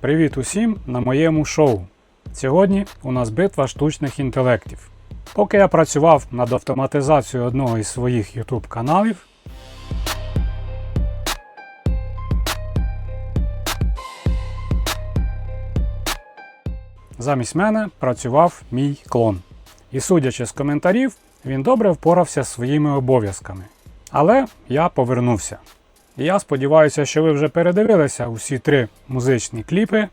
Привіт усім на моєму шоу. Сьогодні у нас битва штучних інтелектів. Поки я працював над автоматизацією одного із своїх YouTube каналів, замість мене працював мій клон. І судячи з коментарів, він добре впорався з своїми обов'язками. Але я повернувся. Я сподіваюся, що ви вже передивилися усі три музичні кліпи,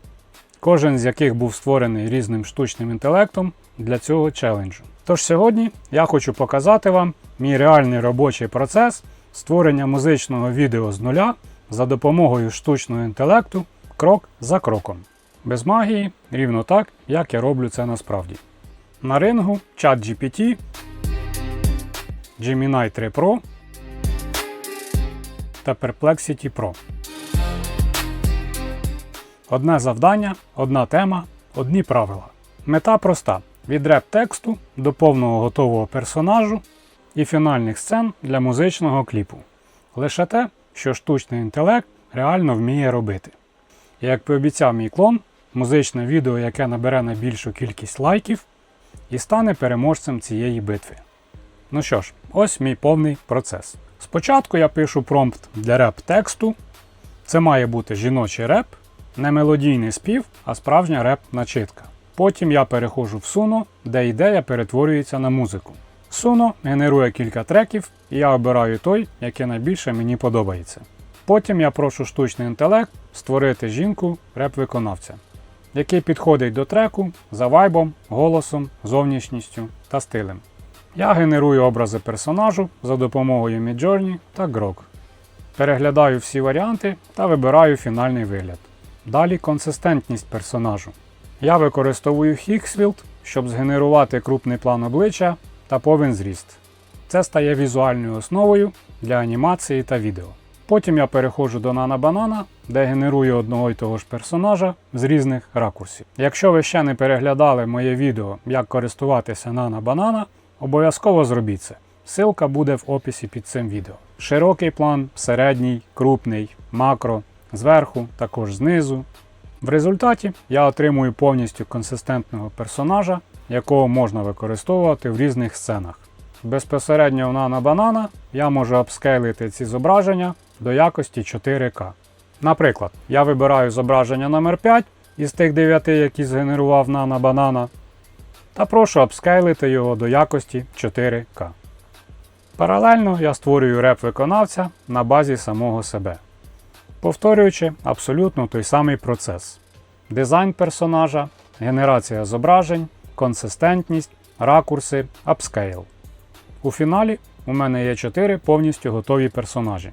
кожен з яких був створений різним штучним інтелектом для цього челенджу. Тож сьогодні я хочу показати вам мій реальний робочий процес створення музичного відео з нуля за допомогою штучного інтелекту крок за кроком. Без магії, рівно так, як я роблю це насправді. На рингу ChatGPT, Gemini 3 Pro та Perplexity Pro. Одне завдання, одна тема, одні правила. Мета проста: від реп тексту до повного готового персонажу і фінальних сцен для музичного кліпу. Лише те, що штучний інтелект реально вміє робити. І як пообіцяв мій клон, музичне відео, яке набере найбільшу кількість лайків, і стане переможцем цієї битви. Ну що ж, ось мій повний процес. Спочатку я пишу промпт для реп тексту. Це має бути жіночий реп, не мелодійний спів, а справжня реп-начитка. Потім я переходжу в Suno, де ідея перетворюється на музику. Suno генерує кілька треків, і я обираю той, який найбільше мені подобається. Потім я прошу штучний інтелект створити жінку реп-виконавця, який підходить до треку за вайбом, голосом, зовнішністю та стилем. Я генерую образи персонажу за допомогою Midjourney та Grok. Переглядаю всі варіанти та вибираю фінальний вигляд. Далі консистентність персонажу. Я використовую Hixfield, щоб згенерувати крупний план обличчя та повен зріст. Це стає візуальною основою для анімації та відео. Потім я переходжу до Nana Banana, де генерую одного й того ж персонажа з різних ракурсів. Якщо ви ще не переглядали моє відео, як користуватися Nana Banana, обов'язково зробіть це. Силка буде в описі під цим відео. Широкий план, середній, крупний, макро, зверху, також знизу. В результаті я отримую повністю консистентного персонажа, якого можна використовувати в різних сценах. Безпосередньо в Nano Banana я можу апскейлити ці зображення до якості 4К. Наприклад, я вибираю зображення номер 5 із тих 9, які згенерував Nano Banana, та прошу апскейлити його до якості 4К. Паралельно я створюю реп-виконавця на базі самого себе, повторюючи абсолютно той самий процес: дизайн персонажа, генерація зображень, консистентність, ракурси, апскейл. У фіналі у мене є 4 повністю готові персонажі.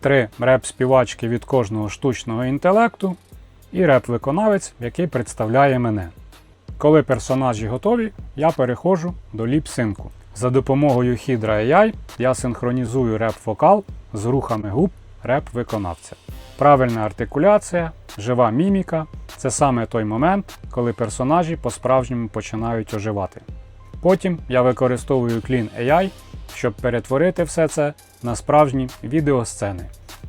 3 реп-співачки від кожного штучного інтелекту і реп-виконавець, який представляє мене. Коли персонажі готові, я переходжу до ліп-синку. За допомогою Hydra AI я синхронізую реп-вокал з рухами губ реп-виконавця. Правильна артикуляція, жива міміка це саме той момент, коли персонажі по-справжньому починають оживати. Потім я використовую Clean AI, щоб перетворити все це на справжні відеосцени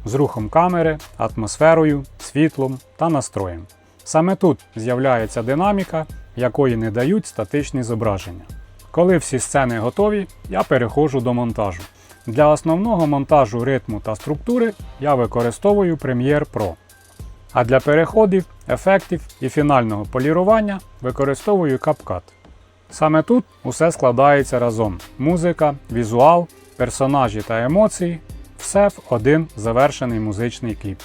з рухом камери, атмосферою, світлом та настроєм. Саме тут з'являється динаміка, якої не дають статичні зображення. Коли всі сцени готові, я переходжу до монтажу. Для основного монтажу ритму та структури я використовую Premiere Pro. А для переходів, ефектів і фінального полірування використовую CapCut. Саме тут усе складається разом: музика, візуал, персонажі та емоції все в один завершений музичний кліп.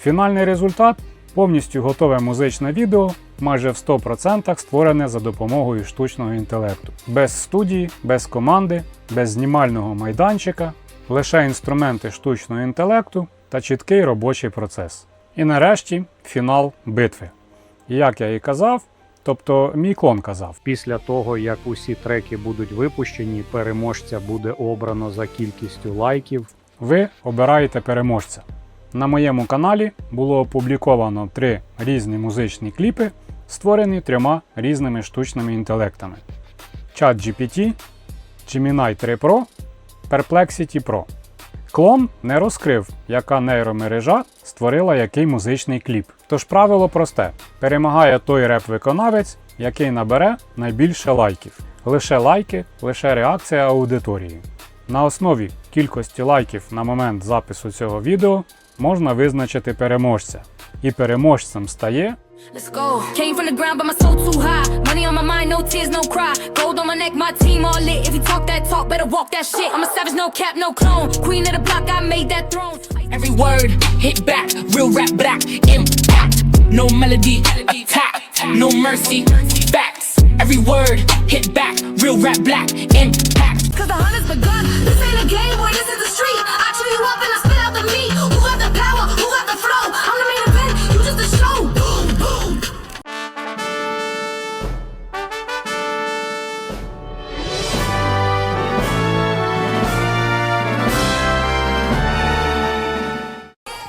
Фінальний результат повністю готове музичне відео, майже в 100% створене за допомогою штучного інтелекту. Без студії, без команди, без знімального майданчика, лише інструменти штучного інтелекту та чіткий робочий процес. І нарешті фінал битви. Як я і казав, тобто мій клон казав. Після того, як усі треки будуть випущені, переможця буде обрано за кількістю лайків. Ви обираєте переможця. На моєму каналі було опубліковано три різні музичні кліпи, створені трьома різними штучними інтелектами: ChatGPT, Gemini 3 Pro, Perplexity Pro. Клон не розкрив, яка нейромережа створила який музичний кліп. Тож правило просте: перемагає той реп-виконавець, який набере найбільше лайків. Лише лайки, лише реакція аудиторії. На основі кількості лайків на момент запису цього відео можна визначити переможця. І переможцем стає Let's go. Came from the ground, but my soul too high. Money on my mind, no tears, no cry. Gold on my neck, my team all lit. If you talk that talk, better walk that shit. I'm a savage, no cap, no clone. Queen of the block, I made that throne. Every word hit back, real rap black impact. No melody, attack, no mercy, facts. Every word hit back, real rap black impact. Cause the hunt has begun. This ain't a game, boy, this is the street.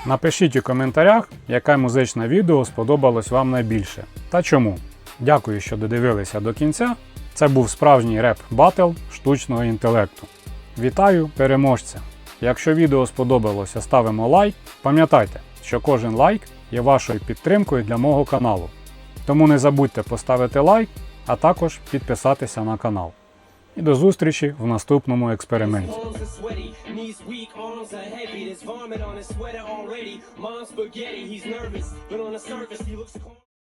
Напишіть у коментарях, яке музичне відео сподобалось вам найбільше та чому. Дякую, що додивилися до кінця. Це був справжній реп батл штучного інтелекту. Вітаю переможця! Якщо відео сподобалося, ставимо лайк. Пам'ятайте, що кожен лайк є вашою підтримкою для мого каналу. Тому не забудьте поставити лайк, а також підписатися на канал. І до зустрічі в наступному експерименті.